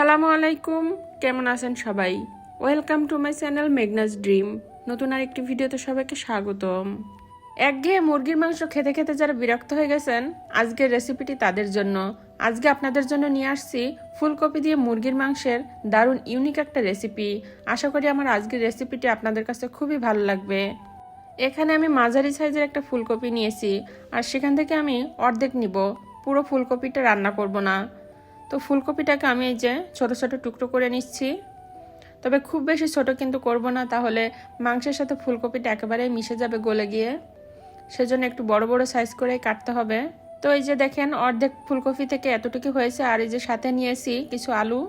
আসসালামু আলাইকুম। কেমন আছেন সবাই? Welcome to my channel Meghna's dream নতুন আর একটি ভিডিওতে সবাইকে স্বাগতম। একঘেয়ে মুরগির মাংস খেতে খেতে যারা বিরক্ত হয়ে গেছেন, আজকের রেসিপিটি তাদের জন্য। আজকে আপনাদের জন্য নিয়ে আসছি ফুলকপি দিয়ে মুরগির মাংসের দারুণ ইউনিক একটা রেসিপি আশা করি আমার আজকের রেসিপিটি আপনাদের কাছে খুবই ভালো লাগবে। এখানে আমি মাঝারি সাইজের একটা ফুলকপি নিয়েছি, আর সেখান থেকে আমি অর্ধেক নিব। পুরো ফুলকপিটা রান্না করব না। তো ফুলকপিটাকে আমি এই যে ছোট ছোট টুকরো করে নিচ্ছি। তবে খুব বেশি ছোট কিন্তু করব না, তাহলে মাংসের সাথে ফুলকপিটা একেবারেই মিশে যাবে গলে গিয়ে। সেজন্য একটু বড় বড় সাইজ করেই কাটতে হবে। তো এই যে দেখেন, অর্ধেক ফুলকপি থেকে এতটুকু হয়েছে, আর এই যে সাথে নিয়েছি কিছু আলু।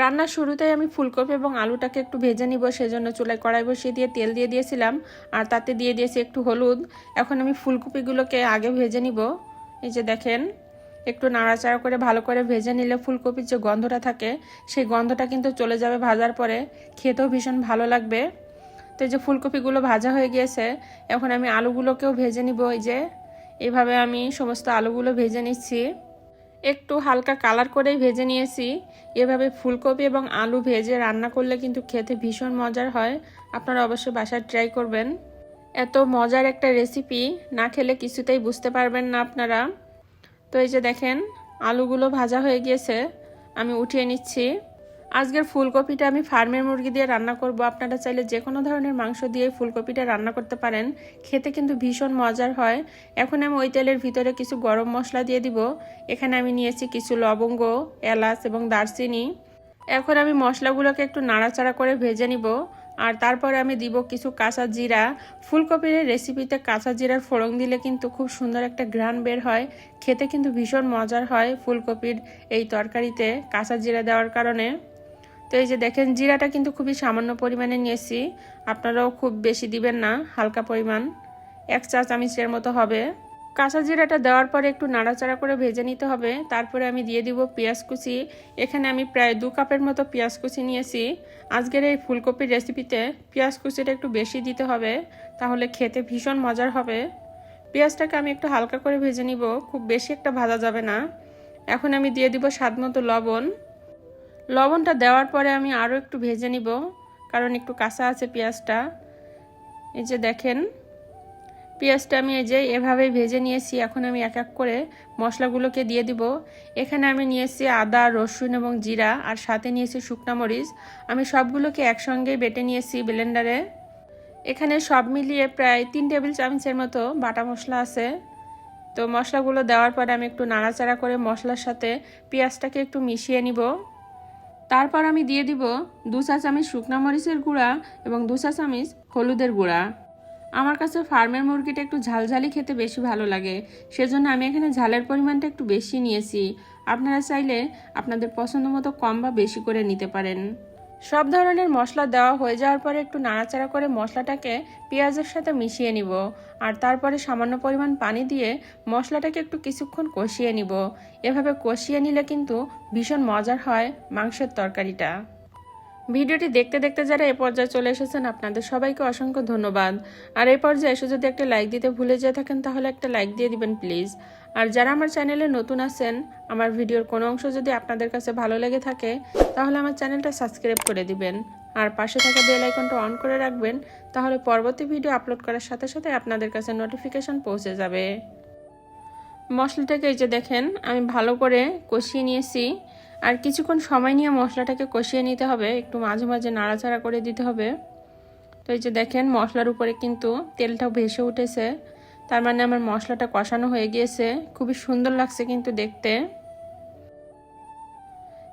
রান্নার শুরুতেই আমি ফুলকপি এবং আলুটাকে একটু ভেজে নিব, সেজন্য চুলায় কড়াই বসিয়ে দিয়ে তেল দিয়ে দিয়েছিলাম, আর তাতে দিয়ে দিয়েছি একটু হলুদ। এখন আমি ফুলকপিগুলোকে আগে ভেজে নিব। এই যে দেখেন একটু নাড়াচাড়া করে ভালো করে ভেজে নিলে ফুলকপির যে গন্ধটা থাকে, সেই গন্ধটা কিন্তু চলে যাবে ভাজার পরে। খেতেও ভীষণ ভালো লাগবে। তো এই যে ফুলকপিগুলো ভাজা হয়ে গিয়েছে, এখন আমি আলুগুলোকেও ভেজে নিব। এই যে এভাবে আমি সমস্ত আলুগুলো ভেজে নিচ্ছি। একটু হালকা কালার করেই ভেজে নিয়েছি। এভাবে ফুলকপি এবং আলু ভেজে রান্না করলে কিন্তু খেতে ভীষণ মজার হয়। আপনারা অবশ্যই বাসায় ট্রাই করবেন। এত মজার একটা রেসিপি না খেলে কিছুতেই বুঝতে পারবেন না আপনারা। তো এই যে দেখেন, আলুগুলো ভাজা হয়ে গিয়েছে, আমি উঠিয়ে নিচ্ছি। আজকের ফুলকপিটা আমি ফার্মের মুরগি দিয়ে রান্না করব। আপনারা চাইলে যে কোনো ধরনের মাংস দিয়ে ফুলকপিটা রান্না করতে পারেন। খেতে কিন্তু ভীষণ মজার হয়। এখন আমি ওই তেলের ভিতরে কিছু গরম মশলা দিয়ে দিব। এখানে আমি নিয়েছি কিছু লবঙ্গ, এলাচ এবং দারচিনি। এখন আমি মশলাগুলোকে একটু নাড়াচাড়া করে ভেজে নিব। আর তারপরে আমি দিব কিছু কাঁচা জিরা। ফুলকপির রেসিপিতে কাঁচা জিরার ফোড়ন দিলে কিন্তু খুব সুন্দর একটা ঘ্রাণ বের হয়। খেতে কিন্তু ভীষণ মজার হয় ফুলকপির এই তরকারিতে কাঁচা জিরা দেওয়ার কারণে। তো এই যে দেখেন, জিরাটা কিন্তু খুবই সামান্য পরিমাণে নিয়েছি। আপনারাও খুব বেশি দিবেন না, হালকা পরিমাণ। এক চা চামচের মতো হবে। কাঁচা জিরাটা দেওয়ার পরে একটু নাড়াচাড়া করে ভেজে নিতে হবে। তারপরে আমি দিয়ে দিব পেঁয়াজ কুচি। এখানে আমি প্রায় দু কাপের মতো পেঁয়াজ কুচি নিয়েছি। আজকের এই ফুলকপির রেসিপিতে পেঁয়াজ কুচিটা একটু বেশি দিতে হবে, তাহলে খেতে ভীষণ মজার হবে। পেঁয়াজটাকে আমি একটু হালকা করে ভেজে নিব, খুব বেশি একটা ভাজা যাবে না। এখন আমি দিয়ে দিব স্বাদ মতো লবণ। লবণটা দেওয়ার পরে আমি আরও একটু ভেজে নিব, কারণ একটু কাঁচা আছে পেঁয়াজটা। এই যে দেখেন পেঁয়াজটা আমি এই যে এভাবেই ভেজে নিয়েছি, এখন আমি এক এক করে মশলাগুলোকে দিয়ে দিব। এখানে আমি নিয়েছি আদা, রসুন এবং জিরা, আর সাথে নিয়েছি শুকনা মরিচ। আমি সবগুলোকে একসঙ্গে বেটে নিয়েছি ব্লেন্ডারে। এখানে সব মিলিয়ে প্রায় তিন টেবিল চামচের মতো বাটা মশলা আছে। তো মশলাগুলো দেওয়ার পরে আমি একটু নাড়াচাড়া করে মশলার সাথে পেঁয়াজটাকে একটু মিশিয়ে নিব। তারপর আমি দিয়ে দিব দু চা চামচ শুকনা মরিচের গুঁড়া এবং দু চা চামচ হলুদের গুঁড়া। আমার কাছে ফার্মের মুরগিটা একটু ঝালঝালি খেতে বেশি ভালো লাগে। সেজন্য আমি এখানে ঝালের পরিমাণটা একটু বেশি নিয়েছি। আপনারা চাইলে আপনাদের পছন্দ মতো কম বা বেশি করে নিতে পারেন। সব ধরনের মশলা দেওয়া হয়ে যাওয়ার পরে একটু নাড়াচাড়া করে মশলাটাকে পেঁয়াজের সাথে মিশিয়ে নিব। আর তারপরে সামান্য পরিমাণ পানি দিয়ে মশলাটাকে একটু কিছুক্ষণ কষিয়ে নিব। এভাবে কষিয়ে নিলে কিন্তু ভীষণ মজার হয় মাংসের তরকারিটা। ভিডিওটি দেখতে দেখতে যারা এ পর্যায়ে চলে এসেছেন, আপনাদের সবাইকে অসংখ্য ধন্যবাদ। আর এই পর্যায়ে এসে যদি একটা লাইক দিতে ভুলে যেয়ে থাকেন, তাহলে একটা লাইক দিয়ে দিবেন প্লিজ আর যারা আমার চ্যানেলে নতুন আছেন, আমার ভিডিওর কোনো অংশ যদি আপনাদের কাছে ভালো লেগে থাকে, তাহলে আমার চ্যানেলটা সাবস্ক্রাইব করে দিবেন। আর পাশে থাকা বেল আইকনটা অন করে রাখবেন, তাহলে পরবর্তী ভিডিও আপলোড করার সাথে সাথে আপনাদের কাছে নোটিফিকেশন পৌঁছে যাবে। মশলাটাকে এই যে দেখেন, আমি ভালো করে কষিয়ে নিয়েছি। আর কিছুক্ষণ সময় নিয়ে মশলাটাকে কষিয়ে নিতে হবে, একটু মাঝে মাঝে নাড়াচাড়া করে দিতে হবে। তো এই যে দেখেন, মশলার উপরে কিন্তু তেলটাও ভেসে উঠেছে। তার মানে আমার মশলাটা কষানো হয়ে গিয়েছে। খুবই সুন্দর লাগছে কিন্তু দেখতে।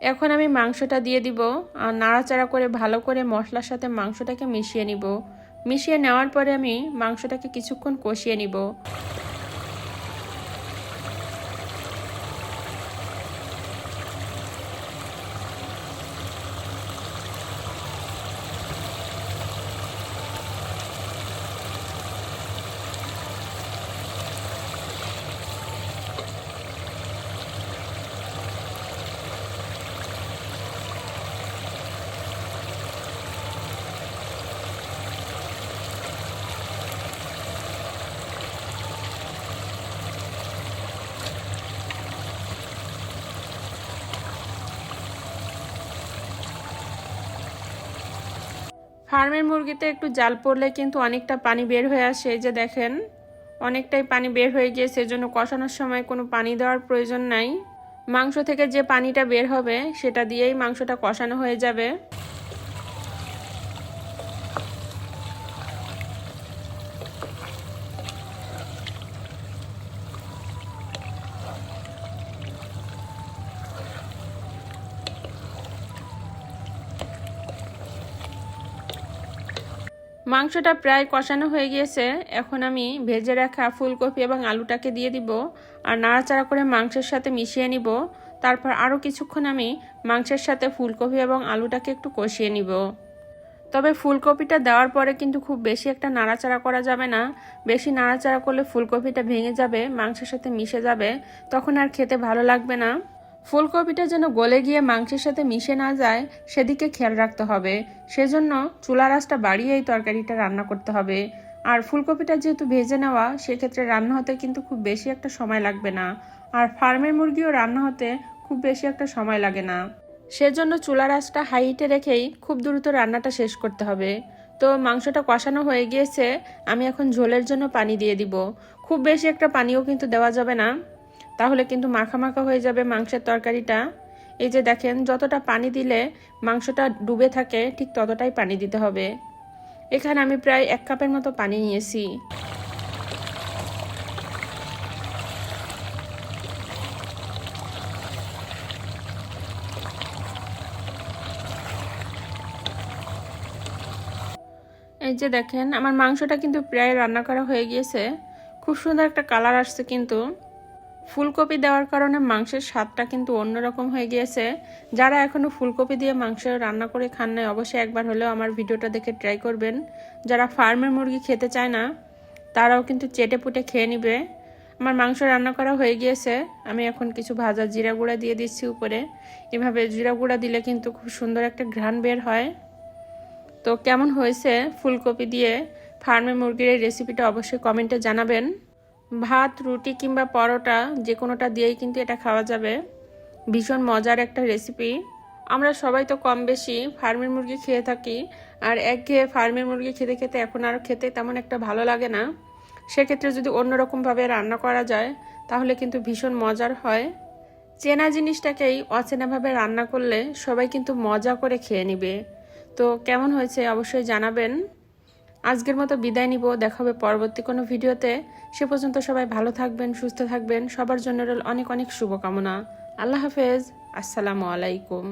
এখন আমি মাংসটা দিয়ে দিব। আর নাড়াচাড়া করে, ভালো করে মশলার সাথে মাংসটাকে মিশিয়ে নিব। মিশিয়ে নেওয়ার পরে আমি মাংসটাকে কিছুক্ষণ কষিয়ে নিব। ফার্মের মুরগিতে একটু জাল পড়লে কিন্তু অনেকটা পানি বের হয়ে আসে। যে দেখেন, অনেকটাই পানি বের হয়ে গিয়ে সেজন্য কষানোর সময় কোনো পানি দেওয়ার প্রয়োজন নাই। মাংস থেকে যে পানিটা বের হবে, সেটা দিয়েই মাংসটা কষানো হয়ে যাবে। মাংসটা প্রায় কষানো হয়ে গিয়েছে। এখন আমি ভেজে রাখা ফুলকপি এবং আলুটাকে দিয়ে দিব আর নাড়াচাড়া করে মাংসের সাথে মিশিয়ে নিব। তারপর আরও কিছুক্ষণ আমি মাংসের সাথে ফুলকপি এবং আলুটাকে একটু কষিয়ে নিব। তবে ফুলকপিটা দেওয়ার পরে কিন্তু খুব বেশি একটা নাড়াচাড়া করা যাবে না। বেশি নাড়াচাড়া করলে ফুলকপিটা ভেঙে যাবে, মাংসের সাথে মিশে যাবে, তখন আর খেতে ভালো লাগবে না। ফুলকপিটা যেন গলে গিয়ে মাংসের সাথে মিশে না যায়, সেদিকে খেয়াল রাখতে হবে। সেজন্য চুলা রাসটা বাড়িয়ে এই তরকারিটা রান্না করতে হবে। আর ফুলকপিটা যেহেতু ভেজে নেওয়া, সেক্ষেত্রে রান্না হতে কিন্তু খুব বেশি একটা সময় লাগবে না। আর ফার্মের মুরগিও রান্না হতে খুব বেশি একটা সময় লাগে না। সেজন্য চুলা রাসটা হাইটে রেখেই খুব দ্রুত রান্নাটা শেষ করতে হবে। তো মাংসটা কষানো হয়ে গিয়েছে, আমি এখন ঝোলের জন্য পানি দিয়ে দিব। খুব বেশি একটা পানিও কিন্তু দেওয়া যাবে না। তাহলে কিন্তু মাখা মাখা হয়ে যাবে মাংসের তরকারিটা। এই যে দেখেন, যতটা পানি দিলে মাংসটা ডুবে থাকে, ঠিক ততটাই পানি দিতে হবে। এখানে আমি প্রায় এক কাপের মতো পানি নিয়েছি। এই যে দেখেন, আমার মাংসটা কিন্তু প্রায় রান্না করা হয়ে গিয়েছে। খুব সুন্দর একটা কালার আসছে কিন্তু। ফুলকপি দেওয়ার কারণে মাংসের স্বাদটা কিন্তু অন্যরকম হয়ে গিয়েছে। যারা এখনও ফুলকপি দিয়ে মাংস রান্না করে খান নাই, অবশ্যই একবার হলেও আমার ভিডিওটা দেখে ট্রাই করবেন। যারা ফার্মের মুরগি খেতে চায় না, তারাও কিন্তু চেটে পুটে খেয়ে নিবে। আমার মাংস রান্না করা হয়ে গিয়েছে। আমি এখন কিছু ভাজা জিরা গুঁড়া দিয়ে দিচ্ছি উপরে। এভাবে জিরা গুঁড়া দিলে কিন্তু খুব সুন্দর একটা ঘ্রাণ বের হয়। তো কেমন হয়েছে ফুলকপি দিয়ে ফার্মে মুরগির এই রেসিপিটা অবশ্যই কমেন্টে জানাবেন। ভাত, রুটি কিংবা পরোটা যে কোনোটা দিয়েই কিন্তু এটা খাওয়া যাবে। ভীষণ মজার একটা রেসিপি আমরা সবাই তো কম বেশি ফার্মের মুরগি খেয়ে থাকি, আর একঘেয়ে ফার্মের মুরগি খেতে খেতে এখন আর খেতে তেমন একটা ভালো লাগে না। সেক্ষেত্রে যদি অন্যরকমভাবে রান্না করা যায়, তাহলে কিন্তু ভীষণ মজার হয়। চেনা জিনিসটাকেই অচেনাভাবে রান্না করলে সবাই কিন্তু মজা করে খেয়ে নিবে। তো কেমন হয়েছে অবশ্যই জানাবেন। আজকের মতো বিদায় নিব। দেখা হবে পরবর্তী কোনো ভিডিওতে। সে পর্যন্ত সবাই ভালো থাকবেন, সুস্থ থাকবেন। সবার জন্য অনেক অনেক শুভকামনা। আল্লাহ হাফেজ। আসসালামু আলাইকুম।